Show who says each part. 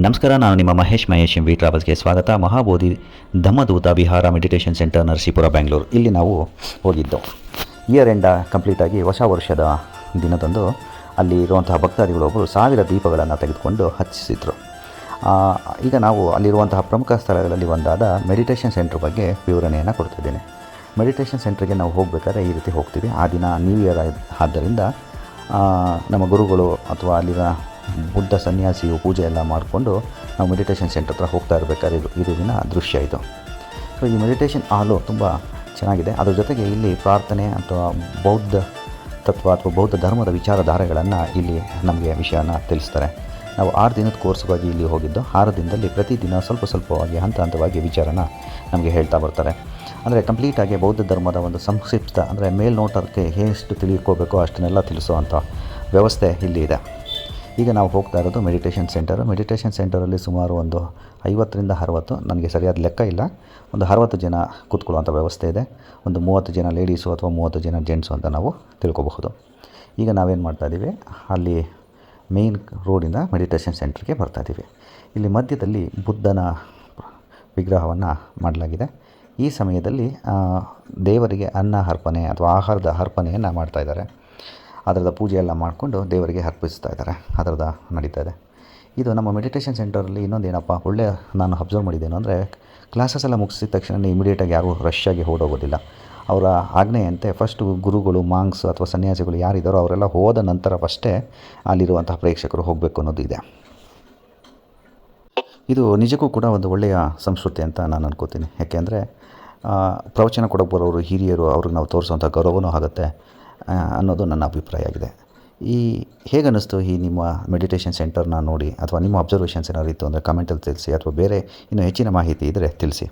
Speaker 1: ನಮಸ್ಕಾರ, ನಾನು ನಿಮ್ಮ ಮಹೇಶ್ ಮಹೇಶ್ ಎಂ ವಿ ಟ್ರಾವೆಲ್ಸ್ಗೆ ಸ್ವಾಗತ. ಮಹಾಬೋಧಿ ಧಮ್ಮದೂತ ವಿಹಾರ ಮೆಡಿಟೇಷನ್ ಸೆಂಟರ್ ನರಸೀಪುರ ಬೆಂಗಳೂರು ಇಲ್ಲಿ ನಾವು ಹೋಗಿದ್ದು. ಇಯರ್ ಎಂಡ ಕಂಪ್ಲೀಟಾಗಿ ಹೊಸ ವರ್ಷದ ದಿನದಂದು ಅಲ್ಲಿ ಇರುವಂತಹ ಭಕ್ತಾದಿಗಳೊಬ್ಬರು ಸಾವಿರ ದೀಪಗಳನ್ನು ತೆಗೆದುಕೊಂಡು ಹಚ್ಚಿಸಿದ್ರು. ಈಗ ನಾವು ಅಲ್ಲಿರುವಂತಹ ಪ್ರಮುಖ ಸ್ಥಳಗಳಲ್ಲಿ ಒಂದಾದ ಮೆಡಿಟೇಷನ್ ಸೆಂಟ್ರ್ ಬಗ್ಗೆ ವಿವರಣೆಯನ್ನು ಕೊಡ್ತಿದ್ದೇನೆ. ಮೆಡಿಟೇಷನ್ ಸೆಂಟ್ರಿಗೆ ನಾವು ಹೋಗಬೇಕಾದ್ರೆ ಈ ರೀತಿ ಹೋಗ್ತೀವಿ. ಆ ದಿನ ನ್ಯೂ ಇಯರ್ ಆದ್ದರಿಂದ ನಮ್ಮ ಗುರುಗಳು ಅಥವಾ ಅಲ್ಲಿನ ಬುದ್ಧ ಸನ್ಯಾಸಿಯು ಪೂಜೆ ಎಲ್ಲ ಮಾಡಿಕೊಂಡು ನಾವು ಮೆಡಿಟೇಷನ್ ಸೆಂಟರ್ ಹತ್ರ ಹೋಗ್ತಾ ಇರಬೇಕಾದ್ರೆ ಇದು ಇರುವಿನ ದೃಶ್ಯ ಇದು. ಸೊ ಈ ಮೆಡಿಟೇಷನ್ ಹಾಲು ತುಂಬ ಚೆನ್ನಾಗಿದೆ. ಅದ್ರ ಜೊತೆಗೆ ಇಲ್ಲಿ ಪ್ರಾರ್ಥನೆ ಅಥವಾ ಬೌದ್ಧ ತತ್ವ ಅಥವಾ ಬೌದ್ಧ ಧರ್ಮದ ವಿಚಾರಧಾರೆಗಳನ್ನು ಇಲ್ಲಿ ನಮಗೆ ವಿಷಯನ ತಿಳಿಸ್ತಾರೆ. ನಾವು ಆರು ದಿನದ ಕೋರ್ಸ್ಗಾಗಿ ಇಲ್ಲಿ ಹೋಗಿದ್ದು, ಆರು ದಿನದಲ್ಲಿ ಪ್ರತಿದಿನ ಸ್ವಲ್ಪ ಸ್ವಲ್ಪವಾಗಿ ಹಂತ ಹಂತವಾಗಿ ವಿಚಾರನ ನಮಗೆ ಹೇಳ್ತಾ ಬರ್ತಾರೆ. ಅಂದರೆ ಕಂಪ್ಲೀಟಾಗಿ ಬೌದ್ಧ ಧರ್ಮದ ಒಂದು ಸಂಕ್ಷಿಪ್ತ ಅಂದರೆ ಮೇಲ್ನೋಟಕ್ಕೆ ಎಷ್ಟು ತಿಳ್ಕೋಬೇಕೋ ಅಷ್ಟನ್ನೆಲ್ಲ ತಿಳಿಸುವಂಥ ವ್ಯವಸ್ಥೆ ಇಲ್ಲಿ ಇದೆ. ಈಗ ನಾವು ಹೋಗ್ತಾ ಇರೋದು ಮೆಡಿಟೇಷನ್ ಸೆಂಟರ್ ಮೆಡಿಟೇಷನ್ ಸೆಂಟರಲ್ಲಿ ಸುಮಾರು ಒಂದು ಐವತ್ತರಿಂದ ಅರವತ್ತು, ನನಗೆ ಸರಿಯಾದ ಲೆಕ್ಕ ಇಲ್ಲ. ಒಂದು ಅರವತ್ತು ಜನ ಕೂತ್ಕೊಳ್ಳುವಂಥ ವ್ಯವಸ್ಥೆ ಇದೆ. ಒಂದು ಮೂವತ್ತು ಜನ ಲೇಡೀಸು ಅಥವಾ ಮೂವತ್ತು ಜನ ಜೆಂಟ್ಸು ಅಂತ ನಾವು ತಿಳ್ಕೊಬಹುದು. ಈಗ ನಾವೇನು ಮಾಡ್ತಾಯಿದ್ದೀವಿ ಅಲ್ಲಿ ಮೇಯ್ನ್ ರೋಡಿಂದ ಮೆಡಿಟೇಷನ್ ಸೆಂಟ್ರಿಗೆ ಬರ್ತಾಯಿದ್ದೀವಿ ಇಲ್ಲಿ ಮಧ್ಯದಲ್ಲಿ ಬುದ್ಧನ ವಿಗ್ರಹವನ್ನು ಮಾಡಲಾಗಿದೆ. ಈ ಸಮಯದಲ್ಲಿ ದೇವರಿಗೆ ಅನ್ನ ಅರ್ಪಣೆ ಅಥವಾ ಆಹಾರದ ಅರ್ಪಣೆಯನ್ನು ಮಾಡ್ತಾಯಿದ್ದಾರೆ ಅದರದ ಪೂಜೆ ಎಲ್ಲ ಮಾಡಿಕೊಂಡು ದೇವರಿಗೆ ಅರ್ಪಿಸ್ತಾ ಇದ್ದಾರೆ. ಅದರದ ನಡೀತಾ ಇದೆ. ಇದು ನಮ್ಮ ಮೆಡಿಟೇಷನ್ ಸೆಂಟರಲ್ಲಿ ಇನ್ನೊಂದು ಏನಪ್ಪ ಒಳ್ಳೆಯ ನಾನು ಅಬ್ಸರ್ವ್ ಮಾಡಿದ್ದೇನು ಅಂದರೆ ಕ್ಲಾಸಸ್ ಎಲ್ಲ ಮುಗಿಸಿದ ತಕ್ಷಣ ಇಮಿಡಿಯೇಟಾಗಿ ಯಾರೂ ರಶ್ಶಾಗಿ ಓಡೋಗೋದಿಲ್ಲ. ಅವರ ಆಜ್ಞೆಯಂತೆ ಫಸ್ಟು ಗುರುಗಳು ಮಾಂಗ್ಸ್ ಅಥವಾ ಸನ್ಯಾಸಿಗಳು ಯಾರಿದ್ದಾರೋ ಅವರೆಲ್ಲ ಹೋದ ನಂತರ ಫಸ್ಟೇ ಅಲ್ಲಿರುವಂತಹ ಪ್ರೇಕ್ಷಕರು ಹೋಗಬೇಕು ಅನ್ನೋದು ಇದೆ. ಇದು ನಿಜಕ್ಕೂ ಕೂಡ ಒಂದು ಒಳ್ಳೆಯ ಸಂಸ್ಕೃತಿ ಅಂತ ನಾನು ಅನ್ಕೋತೀನಿ. ಯಾಕೆಂದರೆ ಪ್ರವಚನ ಕೊಡೋಕೆ ಬರೋರು, ಹಿರಿಯರು, ಅವ್ರಿಗೆ ನಾವು ತೋರಿಸುವಂಥ ಗೌರವನೂ ಆಗುತ್ತೆ. ಅನ್ನೋದು ನನ್ನ ಅಭಿಪ್ರಾಯ ಆಗಿದೆ. ಈ ಹೇಗೆ ಅನ್ನಿಸ್ತು ಈ ನಿಮ್ಮ ಮೆಡಿಟೇಷನ್ ಸೆಂಟರ್ನ ನೋಡಿ ಅಥವಾ ನಿಮ್ಮ ಅಬ್ಸರ್ವೇಷನ್ಸ್ ಏನಾದ್ರು ಇತ್ತು ಅಂದರೆ ಕಮೆಂಟಲ್ಲಿ ತಿಳಿಸಿ ಅಥವಾ ಬೇರೆ ಇನ್ನೂ ಹೆಚ್ಚಿನ ಮಾಹಿತಿ ಇದ್ದರೆ ತಿಳಿಸಿ.